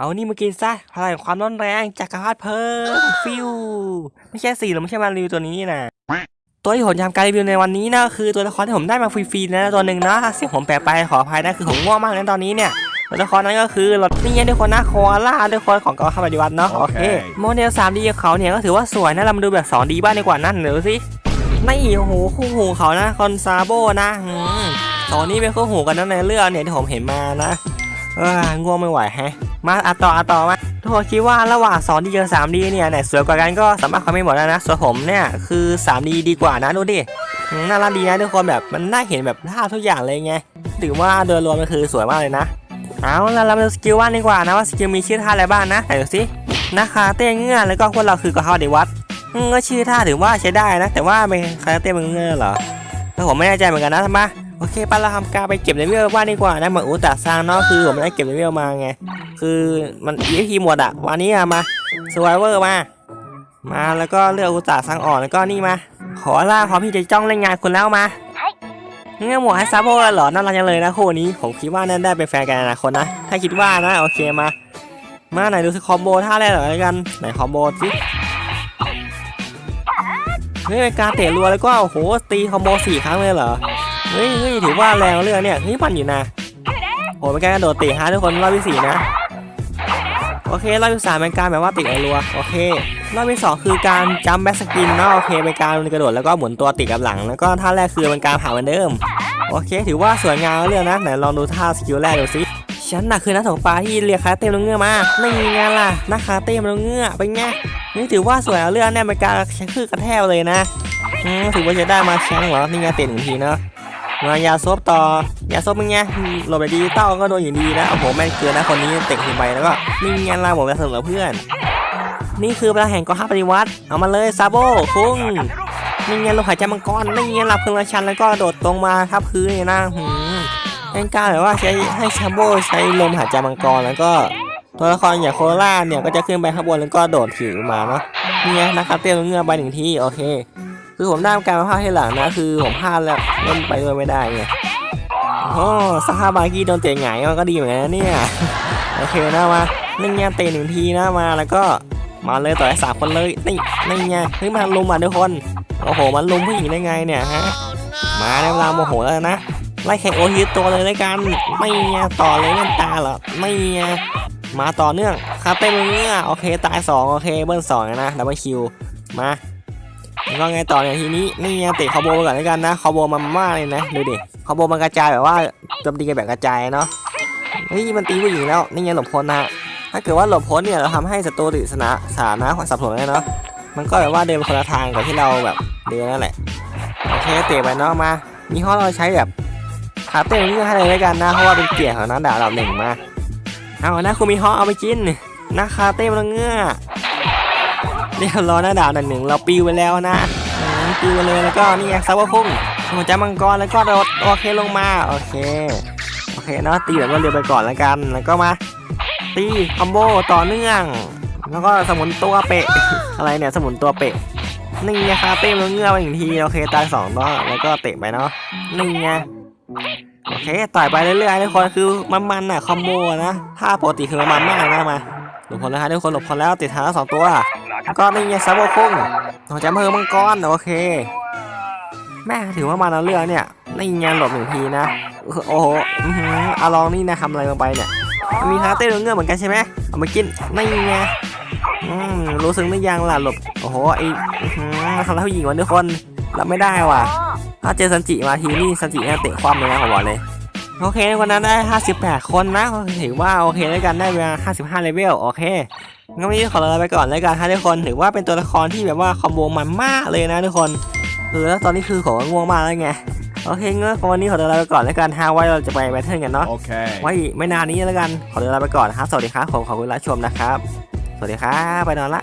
เอานี่มากินซะพลังแห่งความร้อนแรงจักรพรรดิเพิ่มฟิวไม่ใช่สีหรือไม่ใช่มารีวิวตัวนี้นะตัวที่ผมทำการรีวิวในวันนี้นะคือตัวละครที่ผมได้มาฟรีๆนะตัวหนึ่งนะเสียงผมแปลไปขออภัยนะคือผมง่วงมากเลยตอนนี้เนี่ยตัวละครนั้นก็คือรถนี่ไงทุกคนนะโคอาล่าทุกคนของกองทัพปฏิวัติเนาะโอเคโอเคโมเดล 3D ของเขาเนี่ยก็ถือว่าสวยนะเรามาดูแบบ 2D บ้างดีกว่านั่นเดี๋ยวสินี่โอ้โหคู่หูเขานะคอนซาโบนะอืมตอนนี้เป็นคู่หูกันนะในเรื่องเนี่ยที่ผมเห็นมานะเออง่วงไม่ไหวแฮะ มาอะต่ออะต่อมาทุกคนคิดว่าระหว่าง 2D กับ 3D เนี่ยไหนสวยกว่ากันก็สามารถคอมเมนต์บอกได้นะ ส่วนผมเนี่ยคือ 3D ดีกว่านะดูดิน่ารักดีนะทุกคนแบบมันน่าเห็นแบบภาพทุกอย่างเลยไงถือว่าโดยรวมมันคือสวยมากเลยนะ เอาแล้วเรามาดูสกิลว่านดีกว่านะว่าสกิลมีชื่อท่าอะไรบ้างนะไหนดูสินะคะเต้เงื่อนแล้วก็พวกเราคือกระเขาเดวัตอืมก็ชื่อท่าถือว่าใช้ได้นะ แต่ว่าเป็นคาราเต้เป็นเงื่อนเหรอแล้วผมไม่แน่ใจเหมือนกันนะทำไม โอเคไปเราทำการไปเก็บเลเวลบ้านดีกว่านะเหมือนอุตตะซังเนาะคือผมได้เก็บเลเวลมาไงคือมัน EXP หมดอะวันนี้อะมาสไวเวอร์มา มาแล้วก็เลือกอุตตะซังอ่อนแล้วก็นี่มา ขอล่าพร้อมที่จะจ้องเล่นงานคุณแล้วมาเงี้ยหมวกให้ซาโบเหรอน่ารักจังเลยนะคู่นี้ผมคิดว่าน่าได้เป็นแฟนกันอนาคตนะถ้าคิดว่านะโอเคมา มาไหนดูสิคอมโบท่าแรกหน่อยกันไหนคอมโบสิเฮ้ยเป็นการเตะรัวแล้วก็โอ้โหตีคอมโบสี่ครั้งเลยเหรอ เฮ้ยเฮ้ยถือว่าแรงเรื่องเนี่ยเฮ้ยมันอยู่นะโอ้เป็นการกระโดดตะฮาทุกคนรอบที่สี่นะ โอเครอบที่สามเป็นการแบบว่าติดไอรัวโอเครอบที่สองคือการจัมแบ็กสกินเนาะโอเคเป็นการกระโดดแล้วก็หมุนตัวติดกับหลัง แล้วก็ท่าแรกคือเป็นการผ่าเหมือนเดิมโอเค ถือว่าสวยงามเรื่องนะไหนลองดูท่าสกิลแรกดูสิฉันน่ะคือนักตกปลาที่เรียกคาเต้มลงเงือมาไม่ไงานล่ะนักคาเต้มลงเงือเป็นไงนี่ถือว่าสวยเรื่องเนี่ยเป็นการใช้คือกระแทกเลยนะถือว่าจะได้มาแชงเหรอนี่ไงเตะหนึ่งทีเนาะ มายาซบต่อยาซบเป็นไงโรเบร์ตดีเต้าก็โดนอยู่ดีนะโอ้โหแม่งเกินนะคนนี้เตะขึ้นไปแล้วก็นี่ไงล่ะผมจะเสนอเพื่อน นี่คือพลังแห่งกองทัพปฏิวัติ เอามาเลยซาโบคุ้งนี่ไงลมหายใจมังกรนี่ไงหลับเพลิงราชันแล้วก็โดดตรงมาทับพื้นเนี่ยนะหืมเป็นการแบบว่าใช้ให้ซาโบใช้ลมหายใจมังกรแล้วก็ตัวละครอย่างโคล่าเนี่ยก็จะขึ้นไปข้างบนแล้วก็โดดถือมาเนาะเนี่ไงนะครับเตี้ยเงือกไปหนึ่งที่โอเค คือผมได้การมาพาดที่หลังนะ คือผมพลาดแล้วเล่นไปด้วยไม่ได้ไงโอ้ซาฮาบากีโดนเตะหงมันก็ดีเหมือนกันนะเนี่ย โอเคนะมาหนึ่งเงี้ยเตะหนึ่งทีนะมาแล้วก็มาเลยต่อให้สามคนเลยนี่นี่ไงเฮ้ยมาลุมมาทุกคนโอ้โหมันลุมผู้หญิงได้ไงเนี่ยฮะมาในเวลาโมโหแล้วนะไล่แข่งโอทีตัวเลยด้วยกันไม่ไงต่อเลยเงินตาเหรอไม่ไงมาต่อเนื่องคาเต้มึงเนี่ยโอเคตายสองโอเคเบิ้ลสองนะดับเบิลคิวมา แล้วไงต่อเนี่ยทีนี้นี่ไงเตะคอมโบไปก่อนแล้วกันนะคอมโบมันมากเลยนะดูดิคอมโบมันกระจายแบบว่าโจมตีกันแบบกระจายเนาะเฮ้ยมันตีผู้หญิงแล้วนี่ไงหลบพ้นนะฮะถ้าเกิดว่าหลบพ้นเนี่ยเราทำให้ศัตรูติดสนะสานะสับสนเลยเนาะมันก็แบบว่าเดินคนละทางกับที่เราแบบเดินนั่นแหละโอเคเตะไปเนาะมามีห้อเราใช้แบบคาเต้เงื่อนให้เลยแล้วกันนะเพราะว่าเป็นเกียรติของนักดาบระดับหนึ่งมาเอานะคุณมีห้อเอาไปกินนะคาเต้มันเงื่อ เรียบร้อยนักดาบหนึ่งเราปิวไปแล้วนะปิวไปเลยแล้วก็นี่ไงซับว่าพุ่งหัวใจมังกรแล้วก็โดดโอเคลงมาโอเคโอเคเนาะตีแบบรวดเร็วไปก่อนแล้วกันแล้วก็มาตีคอมโบต่อเนื่อง แล้วก็สมุนตัวเปะอะไรเนี่ยสมุนตัวเปะนี่ไงคาเต้มเงือกไปอีกทีโอเคตายสองเนาะแล้วก็เตะไปเนาะนี่ไงโอเคต่อยไปเรื่อยๆทุกคนคือมันมันๆนะคอมโบนะถ้าปกติคือมันมากนะมาหลบพลแล้วฮะทุกคนหลบพลแล้วติดทางสองตัว ก็นี่ไงซับโบคุ้งหัวใจมือมังกรโอเค แม่ถือว่ามาแล้วเรื่องเนี่ยนี่ไงหลบหนึ่งทีนะ โอ้โหอื้อาลองนี่นะทำอะไรลงไปเนี่ย มีคาเต้เงื่อนเหมือนกันใช่ไหมเอามากินนี่ไงรู้สึกหรือยังล่ะหลบ โอ้โหไอ้อื้อหือทำร้ายผู้หญิงวันทุกคนรับไม่ได้ว่ะ ถ้าเจอซันจิมาทีนี่ซันจิน่าเตะคว่ำเลยนะผมบอกเลย โอเควันนั้นได้ 58 คนนะถือว่าโอเคแล้วกันได้เวลา55 เลเวล โอเค งั้นวันนี้ขอลาไปก่อนแล้วกันฮะทุกคนถือว่าเป็นตัวละครที่แบบว่าคอมโบมันมากเลยนะทุกคนเออแล้วตอนนี้คือผมก็ง่วงมากแล้วไงโอเคงั้นวันนี้ขอตัวลาไปก่อนแล้วกันฮะไว้เราจะไปแบทเทิลกันเนาะ Okay. ไว้ไม่นานนี้แล้วกันขอตัวลาไปก่อนนะครับสวัสดีครับผมขอบคุณรับชมนะครับ สวัสดีครับไปนอนละ